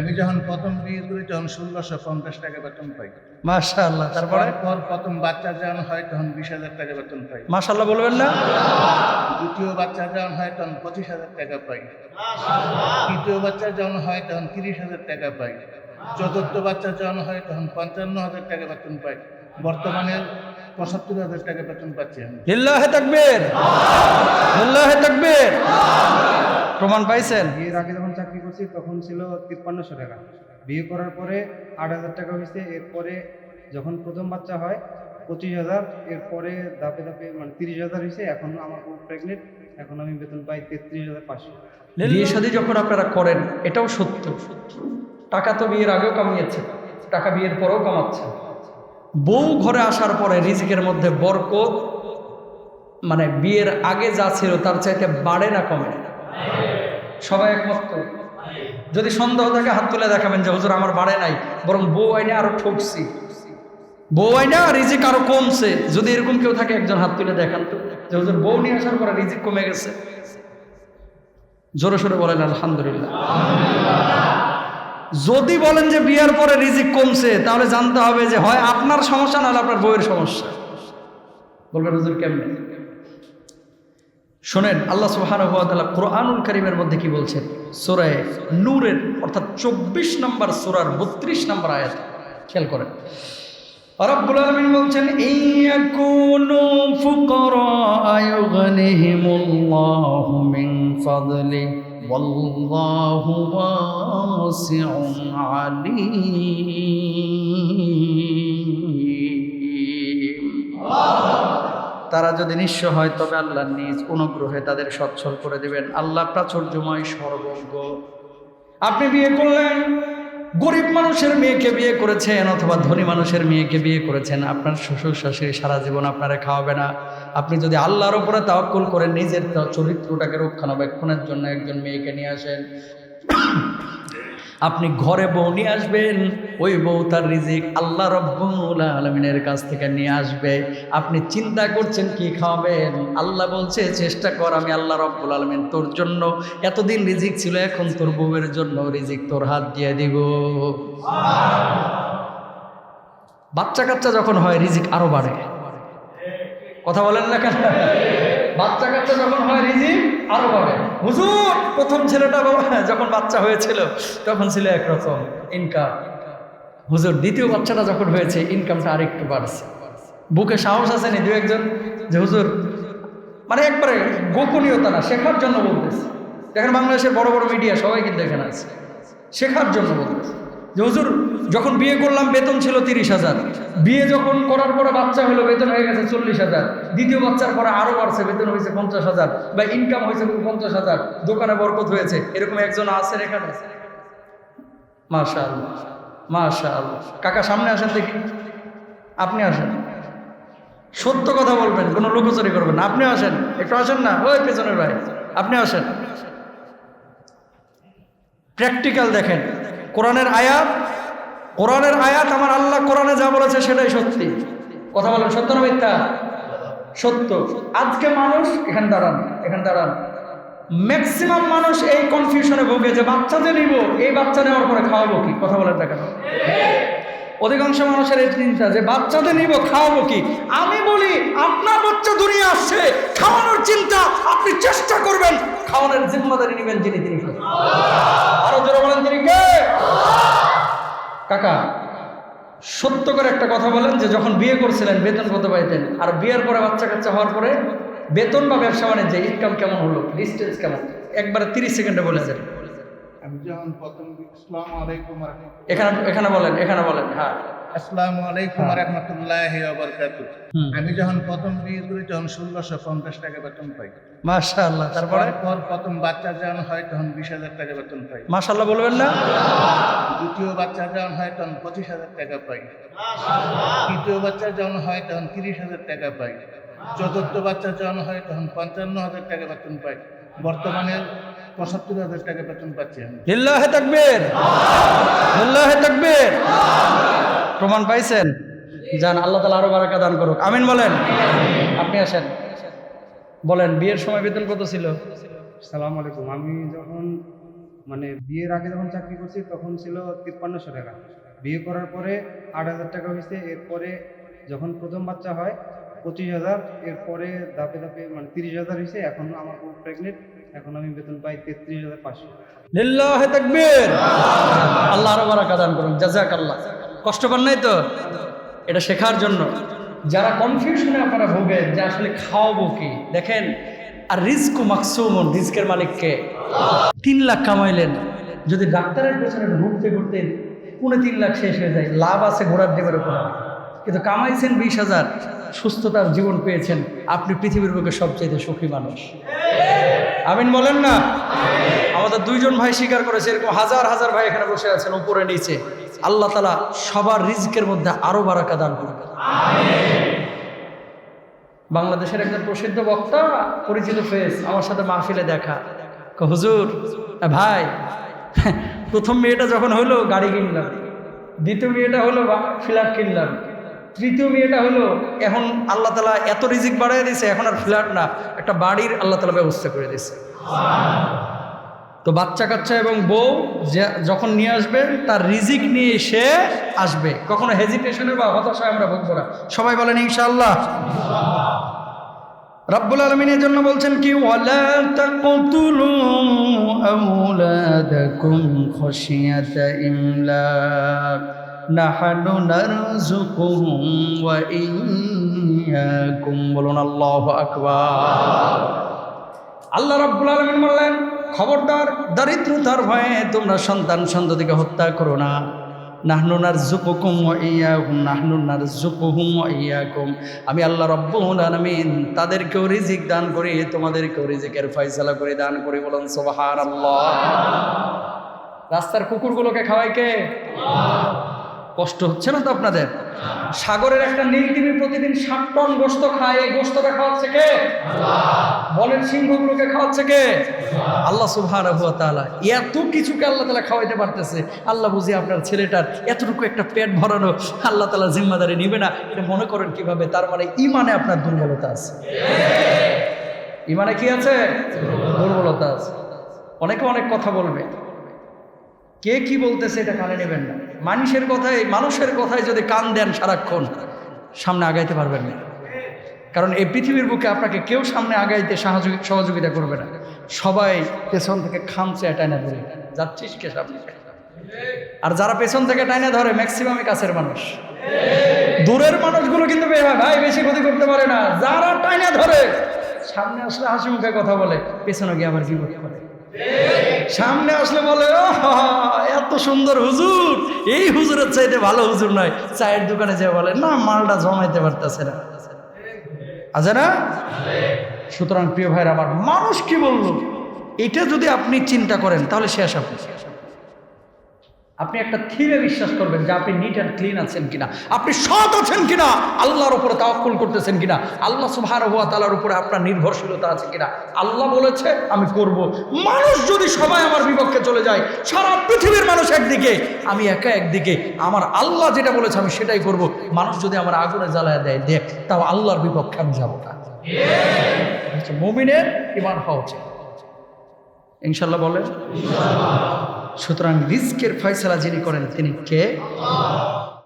আমি যখন প্রথম বিয়ে করি তখন ষোলোশো পঞ্চাশ টাকা বেতন পাই। মাশাআল্লাহ তারপরে পর প্রথম বাচ্চা যখন হয় তখন বিশ হাজার টাকা বেতন পাই। মাশাআল্লাহ বলবেন না? দ্বিতীয় বাচ্চা যখন হয় তখন পঁচিশ হাজার টাকা পাই। তৃতীয় বাচ্চা যখন হয় তখন তিরিশ হাজার টাকা পাই। চতুর্থ বাচ্চা যখন হয় তখন পঞ্চান্ন হাজার টাকা বেতন পাই। বর্তমানে পঁচাত্তর হাজার টাকা বেতন পাচ্ছি আমি। লিল্লাহে তাকবীর। লিল্লাহে তাকবীর। প্রমাণ পাইছেন? বিয়ের আগে যখন চাকরি করছি তখন ছিল তিপ্পান্নশো টাকা। বিয়ে করার পরে আট হাজার টাকা হয়েছে। এরপরে যখন প্রথম বাচ্চা হয় পঁচিশ হাজার। এরপরে ধাপে ধাপে মানে তিরিশ হাজার হয়েছে। এখন আমার প্রেগনেন্ট এখন আমি বেতন পাই তেত্রিশ হাজার পাঁচশো। বিয়ে শাদী যখন আপনারা করেন এটাও সত্য। টাকা তো বিয়ের আগেও কামিয়েছে। টাকা বিয়ের পরেও কামাচ্ছে। বউ ঘরে আসার পরে রিজিকের মধ্যে বরকত মানে বিয়ের আগে যা ছিল তার চাইতে বাড়ে না কমে? সবাই একমত? যদি সন্দেহ থাকে হাত তুলে দেখাবেন যে, হুজুর, আমার বাড়ে নাই। বরং বউ আইনে আরও ঠকছি। বউ আইনা রিজিক আরও কমছে। যদি এরকম কেউ থাকে, একজন হাত তুলে দেখান তো। যে, হুজুর, বউ নিয়ে আসার পরে রিজিক কমে গেছে। জোরে সোরে বলেন, আলহামদুলিল্লাহ। যদি বলেন যে বিয়ার পরে রিজিক কমছে, তাহলে জানতে হবে যে হয় আপনার সমস্যা নাহলে আপনার বউয়ের সমস্যা। বলবেন হুজুর কেমনে? শোনেন, আল্লাহ তাআলা কোরআনুল কারীমের মধ্যে কি বলছেন? সূরা নূরের, অর্থাৎ 24 নম্বর সূরার 32 নম্বর আয়াত। খেয়াল করেন। রব্বুল আলামিন বলছেন ইয়াকুনু ফুকারা ইউগনিহিমুল্লাহু মিন ফাদলি ওয়াল্লাহু واسع عليم. তারা যদি নিঃস্ব হয়, তবে আল্লাহ নিজ অনুগ্রহে তাদের সচ্ছল করে দেবেন। আল্লাহ প্রাচুর্যময়, সর্বজ্ঞ। আপনি বিয়ে করলেন? গরিব মানুষের মেয়েকে বিয়ে করেছেন অথবা ধনী মানুষের মেয়েকে বিয়ে করেছেন, আপনার শ্বশুর, শাশুড়ি সারা জীবন আপনারা খাওয়াবে না। আপনি যদি আল্লাহর ওপরে তাওয়াক্কুল করেন, নিজের চরিত্রটাকে রক্ষণাবেক্ষণের জন্য একজন মেয়েকে নিয়ে আসেন। আপনি ঘরে বউ নিয়ে আসবেন, ওই বউ তার রিজিক আল্লাহ রব্বুল আলমিনের কাছ থেকে নিয়ে আসবে। আপনি চিন্তা করছেন কি খাওয়াবেন? আল্লাহ বলছে, চেষ্টা কর আমি আল্লাহ রব্বুল আলমিন তোর জন্য। এতদিন রিজিক ছিল, এখন তোর বউয়ের জন্য রিজিক তোর হাত দিয়ে দিব। বাচ্চা কাচ্চা যখন হয়, রিজিক আরও বাড়ে। কথা বলেন না কেন? বাচ্চা কাচ্চা যখন হয়, রিজিক আরও বাড়ে। হুজুর, প্রথম ছেলেটা যখন বাচ্চা হয়েছিল, তখন ছিল একরকম ইনকাম হুজুর, দ্বিতীয় বাচ্চাটা যখন হয়েছে ইনকামটা আরেকটু বাড়ছে। বুকে সাহস আছে নি দু একজন? যে হুজুর মানে একবারে গোপনীয়তা না, শেখার জন্য বলতেছে। দেখেন বাংলাদেশের বড় বড় মিডিয়া সবাই কিন্তু এখানে আছে। শেখার জন্য বলতেছে। যে হুজুর, যখন বিয়ে করলাম, বেতন ছিল তিরিশ হাজার। বিয়ে যখন করার পরে বাচ্চা হলো বেতন হয়ে গেছে চল্লিশ হাজার। দ্বিতীয় বাচ্চার পরে আরও বাড়ছে, বেতন হয়েছে পঞ্চাশ হাজার। বা ইনকাম হয়েছে পঞ্চাশ হাজার। দোকানে বরকত হয়েছে। এরকম একজন আছেন এখানে? মাশা আল্লাহ কাকা, সামনে আসেন দেখি। আপনি আসেন। সত্য কথা বলবেন, কোনো লুকোচুরি করবেন আপনি আসেন। একটু আসেন না? ওই পেছনের ভাই। আপনি আসেন। প্র্যাকটিক্যাল দেখেন। কোরআনের আয়াত কোরআনের আয়াত আমার আল্লাহ কোরআনে যা বলেছে সেটাই সত্যি। কথা বলেন, সত্য না মিথ্যা? সত্য। আজকে মানুষ, এখানে দাঁড়ান এখানে দাঁড়ান। ম্যাক্সিমাম মানুষ এই কনফিউশনে ভোগে যে বাচ্চা যে নিব, এই বাচ্চা নেওয়ার পরে খাওয়াবো কি? কথা বলেন না কেন অধিকাংশ মানুষের এই চিন্তা যে বাচ্চাদের নিব, খাওয়াবো কি? আমি বলি, আপনার বাচ্চা দুনিয়া আসছে, খাওয়ানোর চিন্তা আপনি চেষ্টা করবেন, খাওয়ানোর জিম্মাদারি নেবেন যিনি তিনি। আরও জোরে বলেন তিনি কে? কাকা, সত্য করে একটা কথা বলেন যে যখন বিয়ে করছিলেন, বেতন কত পাইতেন? আর বিয়ের পরে বাচ্চা কাচ্চা হওয়ার পরে বেতন বা ব্যবসা বাণিজ্যে ইনকাম কেমন হলো? ডিস্টেন্স কেমন? একবারে তিরিশ সেকেন্ডে বলে যান আমি যখন প্রথম আসসালামু আলাইকুম এখানে এখানে বলেন এখানে বলেন হ্যাঁ। আসসালামু আলাইকুম রহমতুল্লাহ আমি যখন প্রথম বিয়ে করি তখন ষোলোশো পঞ্চাশ টাকা বেতন পাই। মাশাআল্লাহ তারপরে? পর প্রথম বাচ্চা যখন হয় তখন বিশ হাজার টাকা বেতন পাই। মাশাআল্লাহ বলবেন না? দ্বিতীয় বাচ্চা যখন হয় তখন পঁচিশ হাজার টাকা পাই। তৃতীয় বাচ্চা যখন হয় তখন তিরিশ হাজার টাকা পাই। চতুর্থ বাচ্চা যখন হয় তখন পঞ্চান্ন হাজার টাকা বেতন পাই। বর্তমানে পঁচাত্তর হাজার টাকা বেতন পাচ্ছি আমি। প্রমাণ পাইছেন? যান আল্লাহ তাআলা আরও বারাকা দান করুক। আমিন বলেন। আপনি আসেন। বলেন বিয়ের সময় বেতন কত ছিল? সালাম আলাইকুম। আমি যখন মানে বিয়ের আগে যখন চাকরি করছি তখন ছিল তিপ্পান্নশো টাকা। বিয়ে করার পরে আট হাজার টাকা হয়েছে। এরপরে যখন প্রথম বাচ্চা হয় পঁচিশ হাজার। এরপরে ধাপে ধাপে মানে তিরিশ হাজার হয়েছে। এখন আমার প্রেগনেন্ট এখন আমি বেতন পাই তেত্রিশ হাজার পাঁচশো। লিল্লাহে তাকবীর। আল্লাহ আরও বারাকা দান করুন জাজাক আল্লাহ কষ্ট পান নাই তো? এটা শেখার জন্য। যারা কনফিউশনে আপনারা ভোগেন, যে আসলে খাওয়াবো কি? দেখেন, আর রিস্ক মাকসুমন রিস্কের মালিককে তিন লাখ কামাইলেন। যদি ডাক্তারের পেছনে ঘুরতে ঘুরতে পুনে তিন লাখ শেষ হয়ে যায়, লাভ আছে ঘোড়ার ডিমের উপর। কিন্তু কামাইছেন বিশ হাজার, সুস্থতার জীবন পেয়েছেন। আপনি পৃথিবীর বুকে সবচেয়ে সুখী মানুষ। আমিন বলেন না? আমাদের দুইজন ভাই স্বীকার করেছে, এরকম হাজার হাজার ভাই এখানে বসে আছেন উপরে নিচে। আল্লাহ তালা সবার রিজিকের মধ্যে আরও বারাকা দান করবে বাংলাদেশের একজন প্রসিদ্ধ বক্তা পরিচিত ফেস আমার সাথে মাহফিলে দেখা। হুজুর ভাই, প্রথম মেয়েটা যখন হলো গাড়ি কিনলাম। দ্বিতীয় মেয়েটা হলো ফ্ল্যাট কিনলাম। তৃতীয় মেয়েটা হলো, এখন আল্লাহ তালা এত রিজিক বাড়াই দিয়েছে, এখন আর ফ্ল্যাট না, একটা বাড়ির আল্লাহ তালা ব্যবস্থা করে দিয়েছে। তো বাচ্চা কাচ্চা এবং বউ যখন নিয়ে আসবে, তার রিজিক নিয়ে সে আসবে। কখনো হেজিটেশনের বা হতাশায় আমরা ভোগবো না। সবাই বলেন, ইনশাআল্লাহ। রব্বুল আলমিনের জন্য বলছেন কি, ওয়ালা নাহানু নারযুকুহুম ওয়া ইয়্যাকুম বলুন, আল্লাহু আকবার। আল্লাহ রাব্বুল আলামিন বললেন, খবরদার, দারিদ্রতার ভয়ে তোমরা সন্তান সন্ততিকে হত্যা করো না। নাহনুনার জুকুকুম ইয়াকুম নাহনুনার জুকুহুম ইয়াকুম। আমি আল্লাহ রব্বুল আলামিন তাদেরকেও রিজিক দান করি, তোমাদেরকেও রিজিকের ফয়সালা করে দান করি, বলুন, সুবহানাল্লাহ। রাস্তার কুকুরগুলোকে খাওয়াই কে? কষ্ট হচ্ছে না তো আপনাদের? সাগরের একটা নীল তিমি প্রতিদিন ষাট টন গোস্ত খায় এই গোস্তটা খাওয়াচ্ছে কে? বলের সিংহগুলোকে খাওয়াচ্ছে কে? আল্লাহ তাআলা এত কিছুকে আল্লাহ তালা খাওয়াইতে পারতেছে। আল্লাহ বুঝি আপনার ছেলেটার এতটুকু একটা পেট ভরানো আল্লাহ তালা জিম্মাদারি নিবে না। এটা মনে করেন কীভাবে? তার মানে ইমানে আপনার দুর্বলতা আছে। ইমানে কি আছে? দুর্বলতা আছে। অনেকে অনেক কথা বলবে। কে কি বলতেছে এটা কানে নেবেন না। মানুষের কথায় মানুষের কথায় যদি কান দেন সারাক্ষণ, সামনে আগাইতে পারবেন না। কারণ এই পৃথিবীর বুকে আপনাকে কেউ সামনে আগাইতে সহযোগিতা করবে না। সবাই পেছন থেকে খামচে টাইনা ধরে। যাচ্ছিস কে সামনে? আর যারা পেছন থেকে টাইনা ধরে ম্যাক্সিমামই কাছের মানুষ। দূরের মানুষগুলো কিন্তু ভাই, বেশি ক্ষতি করতে পারে না। যারা টাইনা ধরে, সামনে আসলে হাসি মুখে কথা বলে, পেছনে গিয়ে আবার কি করতে পারে সামনে আসলে বলে "ও এত সুন্দর হুজুর। এই হুজুরের চাইতে ভালো হুজুর নয়। চায়ের দোকানে যে বলে, না, মালটা জমাইতে পারতেছে না। আছে না? সুতরাং প্রিয় ভাইয়ের আমার মানুষ কি বলল? এটা যদি আপনি চিন্তা করেন, তাহলে শেষ আপনি। আপনি একটা থিরে বিশ্বাস করবেন যে আপনি নিট অ্যান্ড ক্লিন আছেন কিনা। আপনি সৎ আছেন কিনা, আল্লাহর উপরে তাওয়াক্কুল করতেছেন কিনা, আল্লাহ সুবহানাহু ওয়া তাআলার উপরে আপনার নির্ভরশীলতা আছে কিনা। আল্লাহ বলেছে, আমি করব। মানুষ যদি সবাই আমার বিপক্ষে চলে যায়, সারা পৃথিবীর মানুষ একদিকে, আমি একা একদিকে, আমার আল্লাহ যেটা বলেছে আমি সেটাই করব। মানুষ যদি আমার আগুনে জ্বালায় দেয়, দেখ, তাও আল্লাহর বিপক্ষে আমি যাব না। হচ্ছে মুমিনের ইমান হওয়া উচিত। ইনশাল্লাহ বলেন? সুতরাং রিস্কের ফয়সলা যিনি করেন তিনি কে?